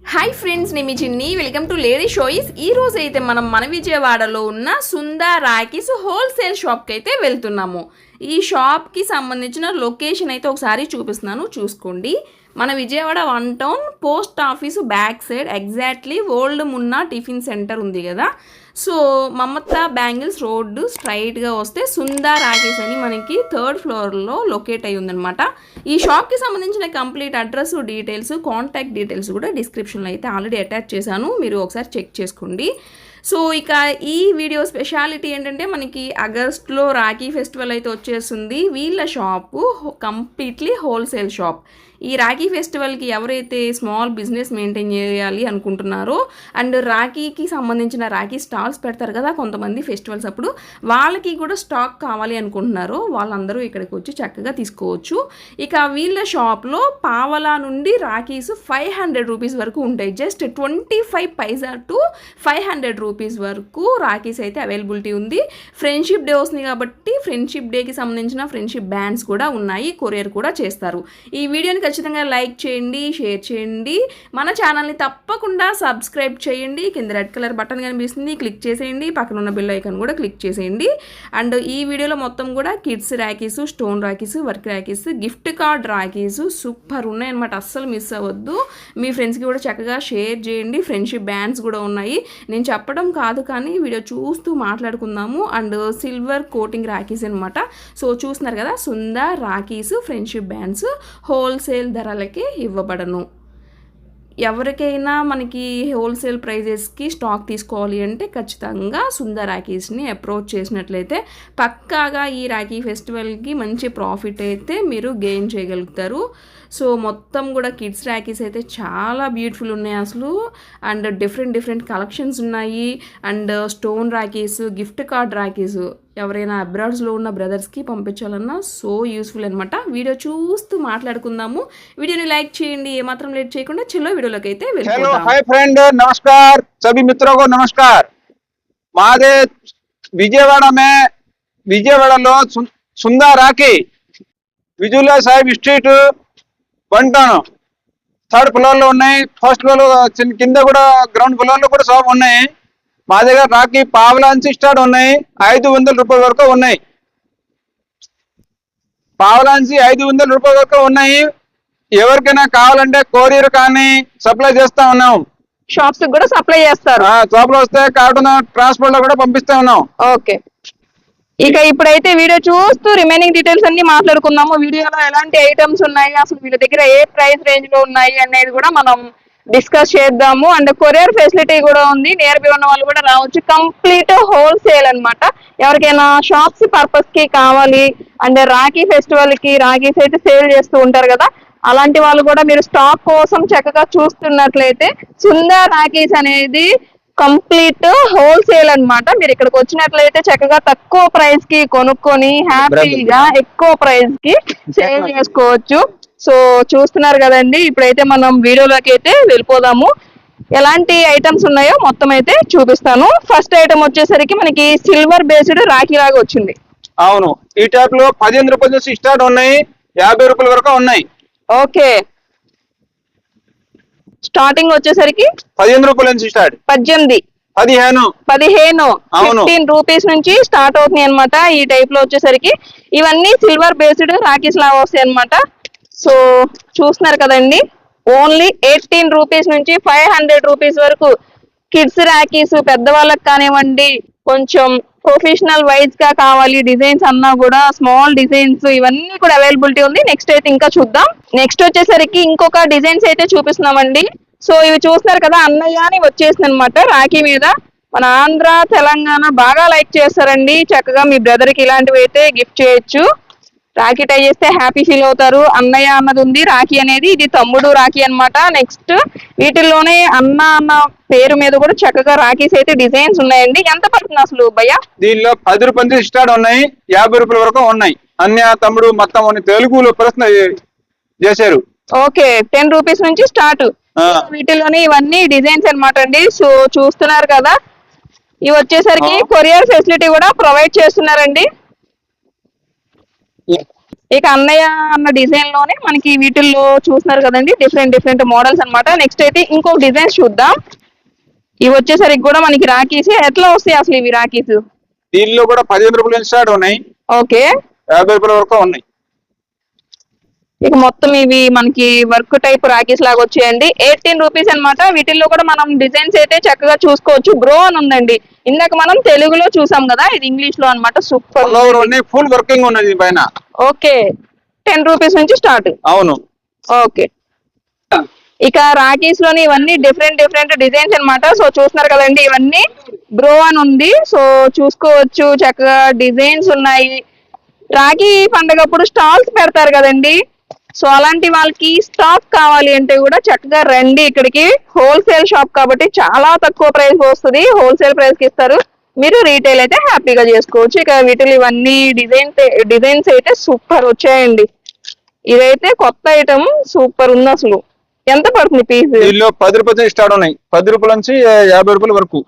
Hi friends నేను మీ చిన్ని. Welcome to lady షోయిస్ ఈ రోజు అయితే మనం మన విజయవాడలో ఉన్న సుందా రాకీస్ హోల్సేల్ షాప్కి అయితే వెళ్తున్నాము. ఈ షాప్కి సంబంధించిన లొకేషన్ అయితే ఒకసారి చూపిస్తున్నాను. చూసుకోండి. మన Vijayawada one town post office back side exactly old Munna tiffin centre ఉంది కదా. సో మమతా బ్యాంగిల్స్ రోడ్డు స్ట్రైట్గా వస్తే సుందా రాకేష్ అని మనకి థర్డ్ ఫ్లోర్లో లొకేట్ అయి ఉందనమాట ఈ షాప్కి సంబంధించిన complete address details contact details కూడా డిస్క్రిప్షన్లో అయితే ఆల్రెడీ అటాచ్ చేశాను. మీరు ఒకసారి చెక్ చేసుకోండి. సో ఇక ఈ వీడియో స్పెషాలిటీ ఏంటంటే మనకి ఆగస్ట్లో రాఖీ ఫెస్టివల్ అయితే వచ్చేస్తుంది. వీళ్ళ షాపు కంప్లీట్లీ హోల్సేల్ షాప్. ఈ రాఖీ ఫెస్టివల్కి ఎవరైతే స్మాల్ బిజినెస్ మెయింటైన్ చేయాలి అనుకుంటున్నారో అండ్ రాఖీకి సంబంధించిన రాఖీ స్టాల్స్ పెడతారు కదా కొంతమంది ఫెస్టివల్స్ అప్పుడు వాళ్ళకి కూడా స్టాక్ కావాలి అనుకుంటున్నారు వాళ్ళందరూ ఇక్కడికి వచ్చి చక్కగా తీసుకోవచ్చు. ఇక వీళ్ళ షాప్లో పావలా నుండి రాఖీస్ ఫైవ్ హండ్రెడ్ రూపీస్ వరకు ఉంటాయి. Just twenty five paisa to five hundred rupees rupees వరకు రాఖీస్ అయితే అవైలబిలిటీ ఉంది. ఫ్రెండ్షిప్ డే వస్తుంది కాబట్టి ఫ్రెండ్షిప్ డేకి సంబంధించిన ఫ్రెండ్షిప్ బ్యాండ్స్ కూడా ఉన్నాయి. కొరియర్ కూడా చేస్తారు. ఈ వీడియోని ఖచ్చితంగా లైక్ చేయండి షేర్ చేయండి. మన ఛానల్ని తప్పకుండా సబ్స్క్రైబ్ చేయండి. కింద రెడ్ కలర్ బటన్ కనిపిస్తుంది. క్లిక్ చేసేయండి. పక్కన ఉన్న బిల్ ఐకాన్ కూడా క్లిక్ చేసేయండి. అండ్ ఈ వీడియోలో మొత్తం కూడా kids rakhis stone rakhis work rakhis gift card rakhis super ఉన్నాయన్నమాట. అస్సలు మిస్ అవ్వద్దు. మీ ఫ్రెండ్స్కి కూడా చక్కగా షేర్ చేయండి. ఫ్రెండ్షిప్ బ్యాండ్స్ కూడా ఉన్నాయి. నేను చెప్పడం కాదు కానీ వీడియో చూస్తూ మాట్లాడుకుందాము. అండ్ సిల్వర్ కోటింగ్ రాఖీస్ అనమాట సో చూస్తున్నారు కదా Sundar rakhis friendship bands wholesale ధరలకి ఇవ్వబడను. ఎవరికైనా మనకి హోల్సేల్ ప్రైజెస్కి స్టాక్ తీసుకోవాలి అంటే ఖచ్చితంగా సుందర్ రాకీస్ని అప్రోచ్ చేసినట్లయితే పక్కాగా ఈ రాఖీ ఫెస్టివల్కి మంచి ప్రాఫిట్ అయితే మీరు గెయిన్ చేయగలుగుతారు. సో మొత్తం కూడా కిడ్స్ ర్యాకీస్ అయితే చాలా బ్యూటిఫుల్ ఉన్నాయి అసలు. అండ్ డిఫరెంట్ డిఫరెంట్ కలెక్షన్స్ ఉన్నాయి. And stone rakhis gift card rakhis ఎవరైనా అబ్రాడ్స్లో ఉన్న బ్రదర్స్కి పంపించాలన్నా సో యూస్ఫుల్ అనమాట వీడియో చూస్తూ మాట్లాడుకుందాము. వీడియోని లైక్ చేయండి ఏమాత్రం లేట్ చేయకుండా చిల్లో వీడియోలోకి అయితే హలో హాయ్ ఫ్రెండ్ నమస్కార్. సభి మిత్రకో నమస్కార్. మాదే విజయవాడ మే విజయవాడలో సుందా రాఖీ విజులా సాహిబ్ స్ట్రీట్ బంటాను థర్డ్ ఫ్లోర్లో ఉన్నాయి. ఫస్ట్ ఫ్లోర్లో కింద కూడా గ్రౌండ్ ఫ్లోర్లో కూడా షాప్ ఉన్నాయి. మా దగ్గర రాఖీ పావుల నుంచి స్టార్ట్ ఉన్నాయి ఐదు వందల రూపాయల వరకు ఉన్నాయి. పావుల నుంచి ఐదు వందల రూపాయల వరకు ఉన్నాయి. ఎవరికైనా కావాలంటే కొరియర్ కానీ సప్లై చేస్తా ఉన్నాం. షాప్స్ కూడా సప్లై చేస్తారు. షాప్లో వస్తే కార్టూన్ ట్రాన్స్పోర్ట్లో కూడా పంపిస్తా ఉన్నాం. ఓకే. ఇక ఇప్పుడైతే వీడియో చూస్తూ రిమైనింగ్ డీటెయిల్స్ అన్ని మాట్లాడుకుందాము. వీడియోలో ఎలాంటి ఐటమ్స్ ఉన్నాయి? అసలు వీళ్ళ దగ్గర ఏ ప్రైస్ రేంజ్లో ఉన్నాయి అనేది కూడా మనం డిస్కస్ చేద్దాము. అండ్ కొరియర్ ఫెసిలిటీ కూడా ఉంది. నియర్ బై ఉన్న వాళ్ళు కూడా రావచ్చు. కంప్లీట్ హోల్సేల్ అన్నమాట. ఎవరికైనా షాప్స్ పర్పస్కి కావాలి అండ్ రాఖీ ఫెస్టివల్కి రాఖీస్ అయితే సేల్ చేస్తూ ఉంటారు కదా. అలాంటి వాళ్ళు కూడా మీరు స్టాక్ కోసం చక్కగా చూస్తున్నట్లయితే సుందర్ రాఖీస్ అనేది కంప్లీట్ హోల్సేల్ అన్నమాట. మీరు ఇక్కడికి వచ్చినట్లయితే చక్కగా తక్కువ ప్రైస్కి కొనుక్కొని హ్యాపీగా ఎక్కువ ప్రైస్కి సేల్ చేసుకోవచ్చు. సో చూస్తున్నారు కదండి ఇప్పుడైతే మనం వీడియోలోకి అయితే వెళ్ళిపోదాము. ఎలాంటి ఐటమ్స్ ఉన్నాయో మొత్తం అయితే చూపిస్తాను. ఫస్ట్ ఐటమ్ వచ్చేసరికి మనకి సిల్వర్ బేస్డ్ రాఖీ లాగా వచ్చింది. అవును ఈ టైప్లో పదిహేను రూపాయల నుంచి స్టార్ట్ ఉన్నాయి యాభై రూపాయల వరకు ఉన్నాయి. ఓకే. స్టార్టింగ్ వచ్చేసరికి పదిహేను రూపాయల నుంచి స్టార్ట్ పద్దెనిమిది. పదిహేను. పదిహేను. ఫిఫ్టీన్ రూపీస్ నుంచి స్టార్ట్ అవుతున్నాయి అనమాట ఈ టైప్లో వచ్చేసరికి. ఇవన్నీ సిల్వర్ బేస్డ్ రాకీస్ లాగా వస్తాయి అనమాట సో చూస్తున్నారు కదండి ఓన్లీ ఎయిటీన్ రూపీస్ నుంచి ఫైవ్ హండ్రెడ్ రూపీస్ వరకు కిడ్స్ రాకీస్ పెద్దవాళ్ళకి కానివ్వండి కొంచెం ప్రొఫెషనల్ వైజ్గా కావాలి డిజైన్స్ అన్నా కూడా స్మాల్ డిజైన్స్ ఇవన్నీ కూడా అవైలబిలిటీ ఉంది. నెక్స్ట్ అయితే ఇంకా చూద్దాం. నెక్స్ట్ వచ్చేసరికి ఇంకొక డిజైన్స్ అయితే చూపిస్తున్నామండి. సో ఇవి చూస్తున్నారు కదా అన్నయ్య అని వచ్చేసింది అనమాట రాఖీ మీద. మన ఆంధ్ర తెలంగాణ బాగా లైక్ చేస్తారండి. చక్కగా మీ బ్రదర్కి ఇలాంటివి అయితే గిఫ్ట్ చేయొచ్చు. రాఖీ టై చేస్తే హ్యాపీ ఫీల్ అవుతారు. అన్నయ్య అన్నది ఉంది రాఖీ అనేది ఇది తమ్ముడు రాఖీ అన్నమాట. నెక్స్ట్ వీటిల్లోనే అన్న అన్న పేరు మీద కూడా చక్కగా రాఖీస్ అయితే డిజైన్స్ ఉన్నాయండి. ఎంత పడుతుంది అసలు భయ్య? దీనిలో పది రూపాయల నుంచి స్టార్ట్ ఉన్నాయి. యాభై రూపాయల వరకు ఉన్నాయి. అన్య తమ్ముడు మొత్తం తెలుగులో ప్రశ్న చేశారు. ఓకే టెన్ రూపీస్ నుంచి స్టార్ట్. వీటిలోనే ఇవన్నీ డిజైన్స్ అన్నమాట అండి. సో చూస్తున్నారు కదా. ఇవి వచ్చేసరికి. కొరియర్ ఫెసిలిటీ కూడా ప్రొవైడ్ చేస్తున్నారండి. ఇక అన్నయ్య అన్న డిజైన్లోనే మనకి వీటిల్లో చూస్తున్నారు కదండి డిఫరెంట్ డిఫరెంట్ మోడల్స్ అన్నమాట. నెక్స్ట్ అయితే ఇంకో డిజైన్స్ చూద్దాం. ఇవి వచ్చేసరికి కూడా మనకి రాఖీస్. ఎట్లా వస్తాయి అసలు ఇవి రాఖీస్? దీనిలో కూడా పదిహేను రూపాయల స్టార్ట్ ఉన్నాయి. ఓకే. యాభై రూపాయల వరకు ఉన్నాయి. ఇక మొత్తం ఇవి మనకి వర్క్ టైప్ రాఖీస్ లాగా వచ్చాయండి. ఎయిటీన్ రూపీస్ అన్నమాట. వీటిల్లో కూడా మనం డిజైన్స్ అయితే చక్కగా చూసుకోవచ్చు. బ్రో అని ఉందండి. ఇందాక మనం తెలుగులో చూసాం కదా ఇది ఇంగ్లీష్లో అనమాట సూపర్ ఫుల్ వర్కింగ్ ఉన్నది పైన ఓకే. టెన్ రూపీస్ నుంచి స్టార్ట్. అవును. ఓకే. ఇక రాఖీస్లోని ఇవన్నీ డిఫరెంట్ డిఫరెంట్ డిజైన్స్ అన్నమాట. సో చూస్తున్నారు కదండి ఇవన్నీ బ్రో అని ఉంది. సో చూసుకోవచ్చు చక్కగా డిజైన్స్ ఉన్నాయి. రాఖీ పండగప్పుడు స్టాల్స్ పెడతారు కదండి. సో అలాంటి వాళ్ళకి స్టాక్ కావాలి అంటే కూడా చక్కగా రండి ఇక్కడికి. హోల్సేల్ షాప్ కాబట్టి చాలా తక్కువ ప్రైస్ వస్తుంది. హోల్సేల్ ప్రైస్కి ఇస్తారు. మీరు రీటైల్ అయితే హ్యాపీగా చేసుకోవచ్చు. ఇక వీటిలో ఇవన్నీ డిజైన్ డిజైన్స్ అయితే సూపర్ వచ్చాయండి. ఇదైతే కొత్త ఐటమ్ సూపర్ ఉంది అసలు. ఎంత పడుతుంది పీస్ దీనిలో పది రూపాయల స్టార్ట్ ఉన్నాయి. పది రూపాయల నుంచి యాభై రూపాయల వరకు.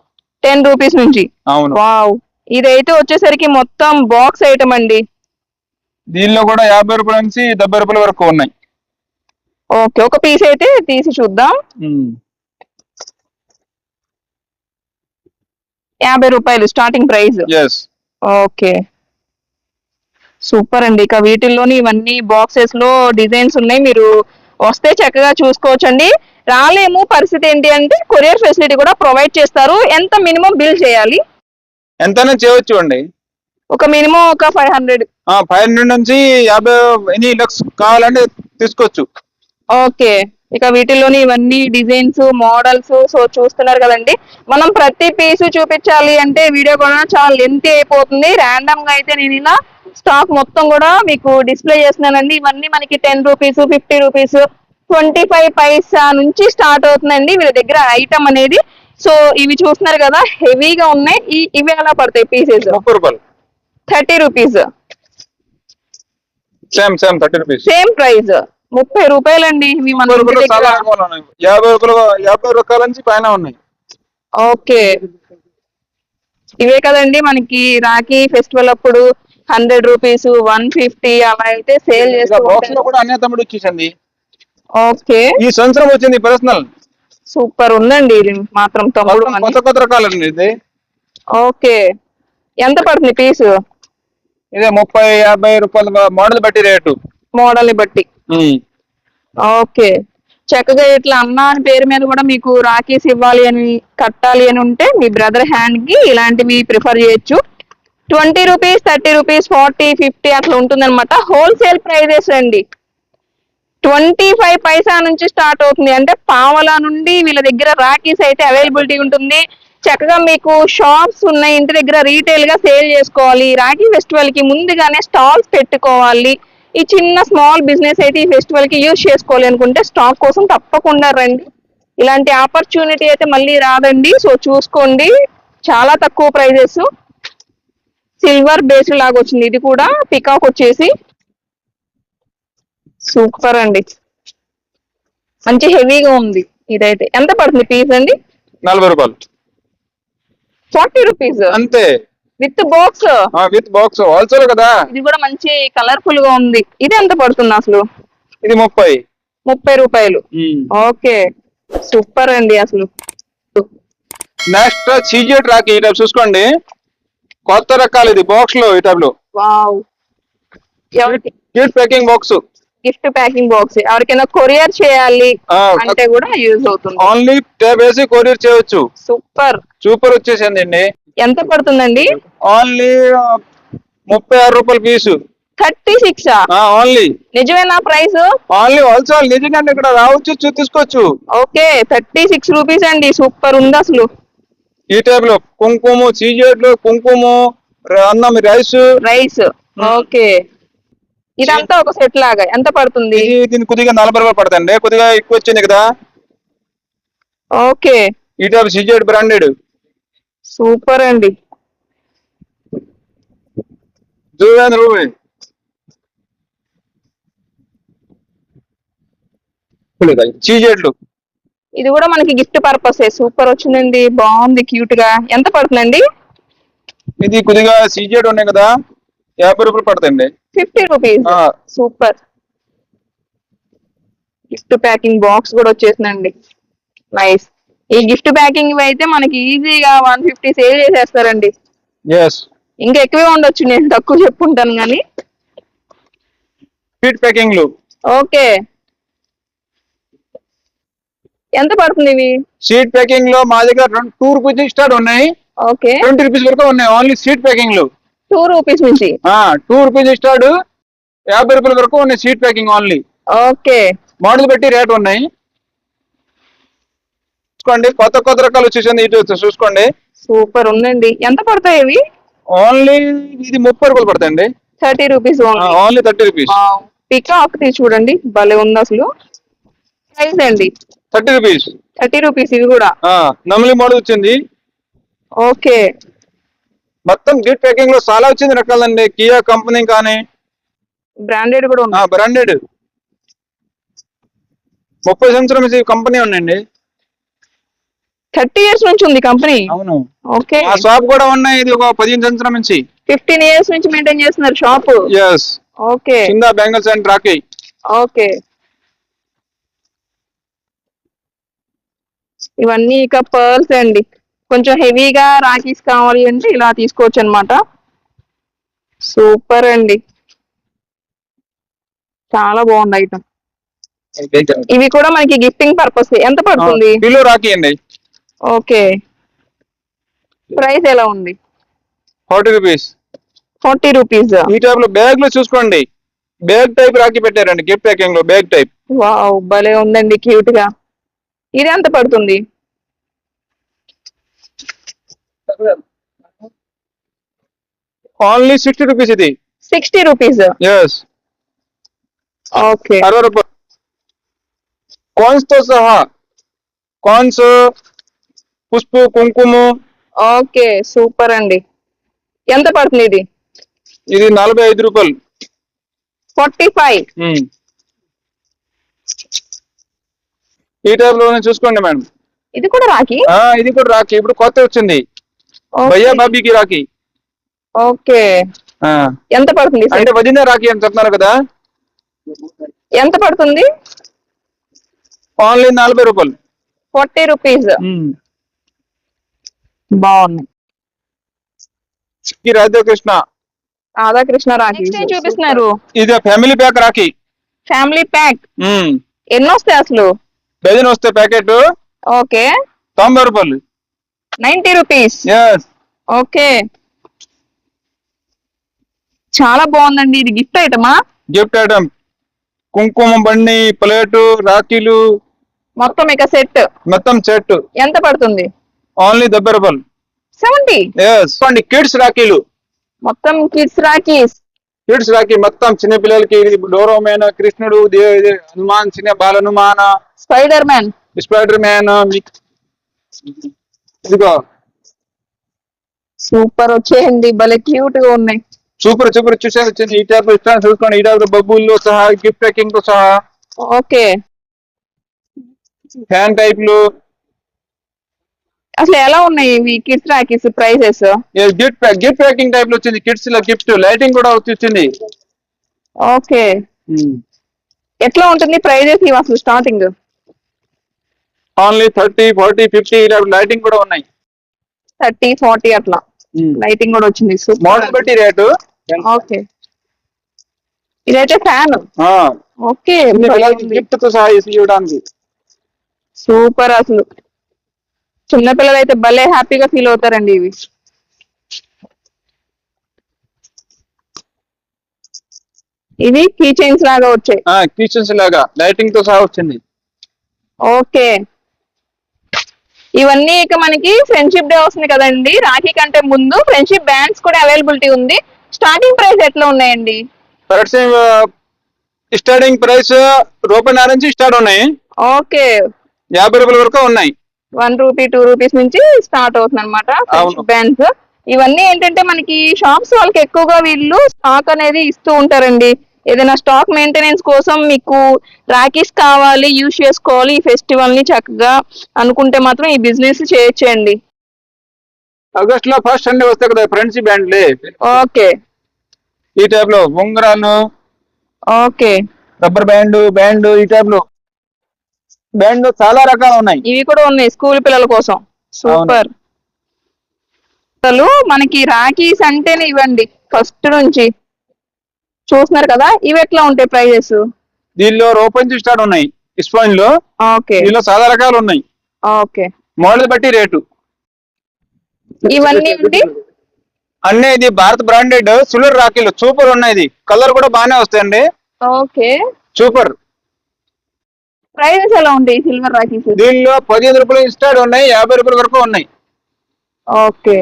టెన్ రూపీస్ నుంచి? అవును. వావ్ ఇదైతే వచ్చేసరికి మొత్తం బాక్స్ ఐటమ్ అండి. దీనిలో కూడా యాభై రూపాయల నుంచి డెబ్బై రూపాయల వరకు ఉన్నాయి. ఓకే ఒక పీస్ అయితే తీసి చూద్దాం. యాభై రూపాయలు స్టార్టింగ్ ప్రైస్ ఓకే. సూపర్ అండి. ఇక వీటిల్లోని ఇవన్నీ బాక్సెస్లో డిజైన్స్ ఉన్నాయి. మీరు వస్తే చక్కగా చూసుకోవచ్చండి. రాలేము పరిస్థితి ఏంటి అంటే కొరియర్ ఫెసిలిటీ కూడా ప్రొవైడ్ చేస్తారు. ఎంత మినిమం బిల్ చేయాలి? ఎంతైనా చేయవచ్చు అండి. ఒక మినిమం ఒక ఫైవ్ హండ్రెడ్ ఫైవ్ హండ్రెడ్ నుంచి యాభై ఎన్ని లక్స్ కావాలంటే తీసుకోవచ్చు ఓకే. ఇక వీటిలోని ఇవన్నీ డిజైన్స్ మోడల్స్ సో చూస్తున్నారు కదండి. మనం ప్రతి పీసు చూపించాలి అంటే వీడియో కూడా చాలా లెంత్ అయిపోతుంది. ర్యాండమ్గా అయితే నేను ఇలా స్టాక్ మొత్తం కూడా మీకు డిస్ప్లే చేస్తున్నానండి. ఇవన్నీ మనకి ten rupees fifty rupees twenty five paisa నుంచి స్టార్ట్ అవుతుందండి. వీళ్ళ దగ్గర ఐటమ్ అనేది. సో ఇవి చూస్తున్నారు కదా హెవీగా ఉన్నాయి. ఈ ఇవి ఎలా పడతాయి pieces thirty rupees same same thirty rupees same price ముప్పై రూపాయలండి ఇవి మన ఇంటి రూపాయలు దగ్గర. రకాలు యాభై రూపాయలు యాభై రకాల నుంచి పైన ఉన్నాయి. ఓకే. ఇవే కదండి మనకి రాఖీ ఫెస్టివల్ అప్పుడు హండ్రెడ్ రూపీస్ వన్ ఫిఫ్టీ అలా అయితే సేల్ చేస్తూ బాక్స్లో ఉంటారు. కూడా అన్య తమ్ముడు వచ్చేసింది ఓకే. ఈ సంవత్సరం వచ్చింది పర్సనల్ సూపర్ ఉందండి ఇది మాత్రం తమ్ముడు అని. కొత్త కొత్త రకాలండి ఇది. ఓకే. ఎంత పడుతుంది పీసు? ఇదే ముప్పై యాభై రూపాయల మోడల్ బట్టి రేటు. మోడల్ని బట్టి. ఓకే. చక్కగా ఇట్లా అన్న అని పేరు మీద కూడా మీకు రాఖీస్ ఇవ్వాలి అని కట్టాలి అని ఉంటే మీ బ్రదర్ హ్యాండ్కి ఇలాంటివి ప్రిఫర్ చేయొచ్చు. Twenty rupees thirty rupees forty fifty అట్లా ఉంటుందన్నమాట. హోల్సేల్ ప్రైజెస్ అండి ట్వంటీ ఫైవ్ పైసా నుంచి స్టార్ట్ అవుతుంది. అంటే పావలా నుండి వీళ్ళ దగ్గర రాఖీస్ అయితే అవైలబిలిటీ ఉంటుంది. చక్కగా మీకు షాప్స్ ఉన్నాయి. ఇంటి దగ్గర రీటైల్గా సేల్ చేసుకోవాలి. రాఖీ ఫెస్టివల్కి ముందుగానే స్టాల్స్ పెట్టుకోవాలి. ఈ చిన్న స్మాల్ బిజినెస్ అయితే ఈ ఫెస్టివల్కి యూజ్ చేసుకోవాలి అనుకుంటే స్టాక్ కోసం తప్పకుండా రండి. ఇలాంటి ఆపర్చునిటీ అయితే మళ్ళీ రాదండి. సో చూసుకోండి. చాలా తక్కువ ప్రైజెస్. సిల్వర్ బేస్ లాగా వచ్చింది. ఇది కూడా పికాక్ వచ్చేసి. సూపర్ అండి. మంచి హెవీగా ఉంది ఇదైతే. ఎంత పడుతుంది పీస్ అండి? నలభై రూపాయలు. Forty rupees. అంతే. With box. With box. Wholesale కదా? ఇది కూడా మంచి కలర్ఫుల్గా ఉంది. ఇది ఎంత పడుతుంది అసలు? ఇది ముప్పై. ముప్పై రూపాయలు. ఓకే. సూపర్ అండి అసలు. నెక్స్ట్ సీజెట్ రాకి ఈ టైప్ చూసుకోండి. కొత్త రకాలు ఇది బాక్స్లో ఈ టైప్లో. Gift packing box gift packing box ఎవరికైనా కొరియర్ చేయాలి అంటే కూడా యూజ్ అవుతుంది. ఓన్లీ టేప్ వేసి కొరియర్ చేయొచ్చు. సూపర్. సూపర్ వచ్చేసింది అండి. ఎంత పడుతుందండి? ఓన్లీ ముప్పై ఆరు రూపాయల పీసు థర్టీ సిక్స్? ఓన్లీ. నిజమేనా ప్రైస్? ఓన్లీ హోల్సేల్ నిజంగా ఇక్కడ రావచ్చు చూ- తీసుకోవచ్చు ఓకే థర్టీ సిక్స్ రూపీస్ అండి సూపర్ ఉంది అసలు. ఈ టైప్లో కుంకుమ సీజెట్లు కుంకుమ అన్నం రైస్. Rice okay. ఇదంతా ఒక సెట్ లాగా ఎంత పడుతుంది? దీని కొద్దిగా నలభై రూపాయలు పడతాయండి కొద్దిగా ఎక్కువ వచ్చింది కదా. ఓకే. ఈ టైప్ సీజెట్ బ్రాండెడ్. సూపర్ అండి. చూడండి చీజెట్లు ఇది కూడా మనకి గిఫ్ట్ పర్పస్. సూపర్ వచ్చిందండి. బాగుంది క్యూట్గా. ఎంత పడుతుందండి? ఇది కొద్దిగా సీజెడ్ ఉన్నాయి కదా యాభై రూపాయలు పడతాయండి. Fifty rupees. Super. Gift packing box కూడా వచ్చేసిందండి. నైస్. ఈ గిఫ్ట్ ప్యాకింగ్ అయితే మనకి ఈజీగా వన్ ఫిఫ్టీ సేల్ చేసేస్తారండి. ఇంకా ఎక్కువే ఉండొచ్చు నేను తక్కువ చెప్పుంటాను కానీ. స్వీట్ ప్యాకింగ్లు ఓకే. ఎంత పడుతుంది ఇవి? స్వీట్ ప్యాకింగ్లో మా దగ్గర టూ రూపీస్ స్టార్ట్ ఉన్నాయి. ఓకే. ట్వంటీ రూపీస్ వరకు ఉన్నాయి ఓన్లీ స్వీట్ ప్యాకింగ్లు టూ రూపీస్ నుంచి? టూ రూపీస్ స్టార్ట్ యాభై రూపాయల వరకు ఉన్నాయి sweet packing only okay. Model బట్టి రేట్ ఉన్నాయి. చూసుకోండి. కొత్త కొత్త రకాలు వచ్చేసింది. ఇటు చూసుకోండి. సూపర్ ఉందండి. ఎంత పడతాయి ఇవి? ఓన్లీ ఇది ముప్పై రూపాయలు పడతాయండి. Thirty rupees only thirty rupees. Peacock తీసి చూడండి. భలే ఉంది అసలు. ప్రైస్ అండి థర్టీ రూపీస్. థర్టీ రూపీస్ ఇవి కూడా. నమలి మోడల్ వచ్చింది. ఓకే. మొత్తం గిఫ్ట్ ప్యాకింగ్లో చాలా వచ్చింది రకాలండి. కియా కంపెనీ కానీ. బ్రాండెడ్ కూడా ఉంది. బ్రాండెడ్ ముప్పై సంవత్సరం కంపెనీ ఉందండి థర్టీ ఇయర్స్ నుంచి ఉంది కంపెనీ. అవును. ఓకే. ఆ షాప్ కూడా ఉన్నాయి ఇది ఒక పదిహేను సంవత్సరం నుంచి. ఫిఫ్టీన్ ఇయర్స్ నుంచి మెయింటైన్ చేస్తున్నారు షాప్? Yes okay. కింద బెంగల్స్ అండ్ రాకీ ఓకే. ఇవన్నీ ఇక పర్ల్స్ అండి. కొంచెం హెవీగా రాఖీస్ కావాలి అంటే ఇలా తీసుకోవచ్చు అనమాట సూపర్ అండి. చాలా బాగుంది ఐటమ్. ఇవి కూడా మనకి గిఫ్టింగ్ పర్పస్ ఎంత పడుతుంది? కిలో రాకీ అండి. ఓకే. ప్రైస్ ఎలా ఉంది? Forty rupees. Forty rupees. ఈ టైప్లో బ్యాగ్లో చూసుకోండి. బ్యాగ్ టైప్ రాకీ పెట్టారండి గిఫ్ట్ ప్యాకింగ్లో బ్యాగ్ టైప్. వావ్ భలే ఉందండి క్యూట్గా ఇది ఎంత పడుతుంది? ఓన్లీ సిక్స్టీ రూపీస్ ఇది. Sixty rupees. Yes okay. అరవై రూపాయలు. కాయిన్స్తో సహా. కాయిన్స్ పుష్పు కుంకుమ. ఓకే సూపర్ అండి. ఎంత పడుతుంది ఇది? ఇది నలభై ఐదు రూపాయలు. Forty five. ఈ టైప్లో చూసుకోండి మేడం. ఇది కూడా ఆ, ఇది కూడా రాఖీ. ఇప్పుడు కొత్త వచ్చింది. భయ్యా బాబీకి రాఖీ. ఓకే. ఎంత పడుతుంది అంటే వదిన రాఖీ అని చెప్తున్నారు కదా. ఎంత పడుతుంది? ఓన్లీ నలభై రూపాయలు. Forty rupees. బాగుంది ఈ రాధాకృష్ణ. రాధాకృష్ణ రాఖీ. ఏం చూపిస్తున్నారు? ఇది family pack rakhi. Family pack um. ఎన్ని వస్తాయి అసలు? డజన్ వస్తే ప్యాకెట్. ఓకే. తొంభై రూపాయలు. Ninety rupees. Yes okay. చాలా బాగుందండి ఇది గిఫ్ట్ ఐటమా? గిఫ్ట్ ఐటమ్ కుంకుమ బండి ప్లేటు రాఖీలు. మొత్తం ఇక సెట్. మొత్తం సెట్. ఎంత పడుతుంది? ఓన్లీ డెబ్బై రూపాయలు సెవెంటీ కిడ్స్ రాఖీలు. మొత్తం కిడ్స్ రాఖీస్. కిడ్స్ రాఖీ మొత్తం చిన్న పిల్లలకి డోరోమేన్ కృష్ణుడు హనుమాన్ చిన్న బాల Hanuman spider man spider man ఇదిగో. సూపర్ వచ్చేయండి భలే క్యూట్గా ఉన్నాయి. సూపర్ సూపర్ చూసారు వచ్చింది ఈ టైప్ ఇస్తాను చూసుకోండి. ఈ టైప్ బబ్బుల్లో సహా గిఫ్ట్ ప్యాకింగ్తో సహా. ఓకే ఫ్యాన్ టైప్లు అసలు ఎలా ఉన్నాయి ఇవి kids rakhis prices gift gift packing టైప్లో వచ్చింది. కిడ్స్లో గిఫ్ట్ లైటింగ్ కూడా వచ్చింది. ఓకే. ఎట్లా ఉంటుంది ప్రైజెస్ ఇవి అసలు starting? Only thirty forty fifty ఇలా లైటింగ్ కూడా ఉన్నాయి. థర్టీ ఫార్టీ అట్లా. లైటింగ్ కూడా వచ్చింది. మోడల్ బట్టి రేటు ఓకే. ఇదైతే ఫ్యాన్. ఓకే. గిఫ్ట్తో సహా ఇవ్వడానికి. సూపర్ అసలు. చిన్నపిల్లలు అయితే భలే హ్యాపీగా ఫీల్ అవుతారండి ఇవి. ఇవి కీ చైన్స్ లాగా వచ్చాయి. కిచెన్స్ లాగా. లైటింగ్తో సహా వచ్చింది. ఓకే. ఇవన్నీ ఇక మనకి ఫ్రెండ్షిప్ డే వస్తుంది కదండి. రాఖీ కంటే ముందు ఫ్రెండ్షిప్ బ్యాండ్స్ కూడా అవైలబిలిటీ ఉంది. స్టార్టింగ్ ప్రైస్ ఎట్లా ఉన్నాయండి? స్టార్టింగ్ ప్రైస్ రూపాయి నుంచి స్టార్ట్ ఉన్నాయి. ఓకే. యాభై రూపాయల వరకు ఉన్నాయి. వన్ రూపీ టూ రూపీస్ నుంచి స్టార్ట్ అవుతుంది అనమాట. బ్యాండ్స్ ఇవన్నీ ఏంటంటే మనకి షాప్స్ వాళ్ళకి ఎక్కువగా వీళ్ళు స్టాక్ అనేది ఇస్తూ ఉంటారండి. ఏదైనా స్టాక్ మెయింటెనెన్స్ కోసం మీకు రాఖీస్ కావాలి యూజ్ చేసుకోవాలి ఈ ఫెస్టివల్ని చక్కగా అనుకుంటే మాత్రం ఈ బిజినెస్ చేయొచ్చండి. ఆగస్ట్లో ఫస్ట్ సండే వస్తాయి కదా ఫ్రెండ్షిప్ బ్యాండ్లే ఓకే. ఈ టైప్లో ఉంగరాలు ఓకే. రబ్బర్ బ్యాండ్ బ్యాండ్ ఈ టైప్లో. బ్యాండ్ చాలా రకాలు ఉన్నాయి. ఇవి కూడా ఉన్నాయి స్కూల్ పిల్లల కోసం. సూపర్. అసలు మనకి రాఖీస్ అంటేనే ఇవ్వండి ఫస్ట్ నుంచి. చూస్తున్నారు కదా ఇవి ఎట్లా ఉంటాయి ప్రైజెస్? దీనిలో రూపాయి నుంచి స్టార్ట్ ఉన్నాయి స్పాయిన్లో ఓకే. దీనిలో చాలా రకాలు ఉన్నాయి. ఓకే. మోడల్ బట్టి రేటు. ఇవన్నీ అండి అన్నీ ఇది భారత్ బ్రాండెడ్ సిల్వర్ రాఖీలు సూపర్ ఉన్నాయి కలర్ కూడా బాగానే వస్తాయండి. ఓకే. సూపర్. ప్రైజెస్ ఎలా ఉంటాయి సిల్వర్ రాఖీస్? దీనిలో పదిహేను రూపాయలు స్టార్ట్ ఉన్నాయి యాభై రూపాయల వరకు ఉన్నాయి. ఓకే.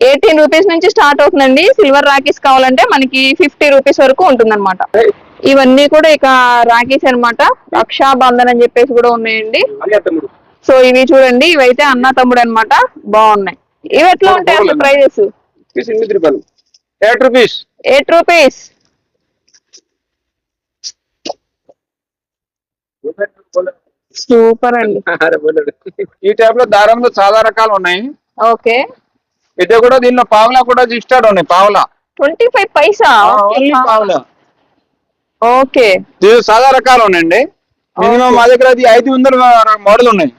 ఎయిటీన్ రూపీస్ నుంచి స్టార్ట్ అవుతుందండి. సిల్వర్ రాఖీస్ కావాలంటే మనకి ఫిఫ్టీ రూపీస్ వరకు ఉంటుందన్నమాట. ఇవన్నీ కూడా ఇక రాఖీస్ అన్నమాట. రక్షాబంధన్ అని చెప్పేసి కూడా ఉన్నాయండి. సో ఇవి చూడండి ఇవైతే అన్న తమ్ముడు అన్నమాట. బాగున్నాయి. ఇవి ఎట్లా ఉంటాయి అసలు prices? Eight rupees eight rupees super అండి. ఈ టైప్లో దారంలో చాలా రకాలు ఉన్నాయి. ఓకే. ఇది కూడా దీనిలో పావలా కూడా స్టార్ట్ ఉన్నాయి పావలా. Twenty five paisa? పావలా. ఓకే. దీనిలో చాలా రకాలు ఉన్నాయండి. మినిమం మా దగ్గర అది ఐదు వందల మోడల్ ఉన్నాయి.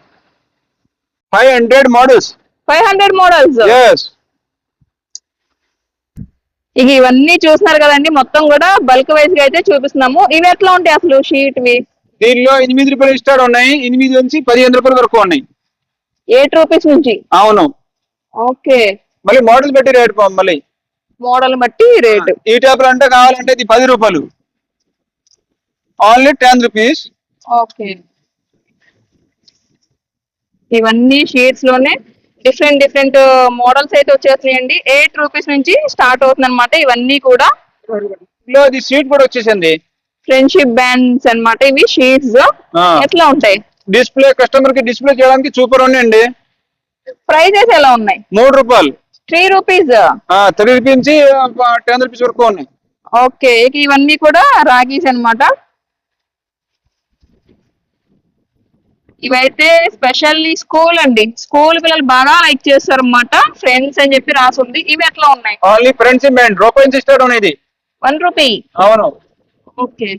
Five hundred models five hundred models yes ఇక ఇవన్నీ చూస్తున్నారు కదండి మొత్తం కూడా బల్క్ వైజ్గా అయితే చూపిస్తున్నాము. ఇవి ఎట్లా ఉంటాయి అసలు షీట్ వి? దీనిలో ఎనిమిది రూపాయలు స్టార్ట్ ఉన్నాయి. ఎనిమిది నుంచి పదిహేను రూపాయల వరకు ఉన్నాయి. ఎయిట్ రూపీస్ నుంచి? అవును. ఓకే. మళ్ళీ మోడల్ పెట్టి రేట్ మళ్ళీ. మోడల్ బట్టి రేట్ ఈ టైప్లో అంటే కావాలంటే ఇది పది రూపాయలు. Only ten rupees okay. ఇవన్నీ షీట్స్లోనే డిఫరెంట్ డిఫరెంట్ మోడల్స్ అయితే వచ్చేస్తున్నాయండి. ఎయిట్ రూపీస్ నుంచి స్టార్ట్ అవుతుంది అనమాట ఇవన్నీ కూడా. ఇది సీట్ కూడా వచ్చేసింది. ఫ్రెండ్షిప్ బ్యాండ్స్ అన్నమాట. ఇవి షీట్స్. ఎట్లా ఉంటాయి? డిస్ప్లే కస్టమర్కి డిస్ప్లే చేయడానికి సూపర్ ఉన్నాయండి. ప్రైజెస్ ఎలా ఉన్నాయి? మూడు రూపాయలు. త్రీ రూపీస్ త్రీ రూపీస్ నుంచి టెన్ రూపీస్ వరకు ఉన్నాయి. ఓకే ఇవన్నీ కూడా రాగీస్ అన్నమాట. ఇవైతే స్పెషల్లీ స్కూల్ అండి. స్కూల్ పిల్లలు బాగా లైక్ చేస్తారు అన్నమాట ఫ్రెండ్స్ అని చెప్పి రాసుంది. ఇవి ఎట్లా ఉన్నాయి? ఓన్లీ ఫ్రెండ్స్ బ్యాండ్ రూపాయి నుంచి స్టార్ట్ ఉన్నాయి వన్ రూపీ అవును. ఓకే